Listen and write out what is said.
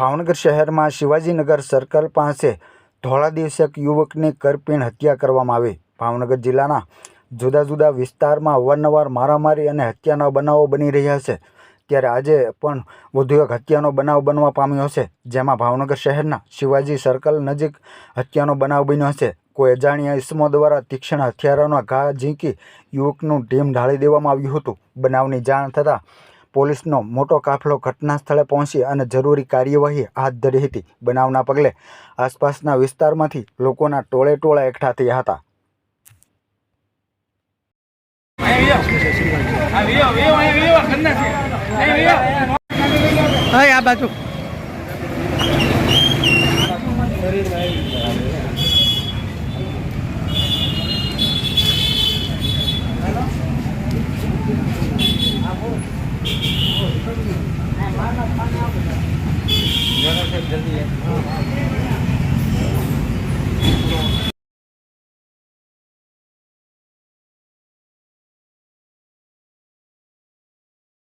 ભાવનગર શહેરમાં શિવાજીનગર સર્કલ પાસે ધોળા દિવસે એક યુવકની કરપીણ હત્યા કરવામાં આવી. ભાવનગર જિલ્લાના જુદા જુદા વિસ્તારમાં અવારનવાર મારામારી અને હત્યાના બનાવો બની રહ્યા છે. ત્યારે આજે પણ વધુ એક હત્યાનો બનાવ બનવા પામ્યો છે, જેમાં ભાવનગર શહેરના શિવાજી સર્કલ નજીક હત્યાનો બનાવ બન્યો છે. કોઈ અજાણ્યા ઇસમો દ્વારા તીક્ષ્ણ હથિયારોના ઘા ઝીંકી યુવકનું ઢીમ ઢાળી દેવામાં આવ્યું હતું. બનાવની જાણ થતાં પોલીસનો મોટો કાફલો ઘટના સ્થળે પહોંચી અને જરૂરી કાર્યવાહી હાથ ધરી હતી બનાવના પગલે આસપાસના વિસ્તારમાંથી લોકોના ટોળે ટોળા એકઠા થયા હતા આ બાજુ જલ્દી.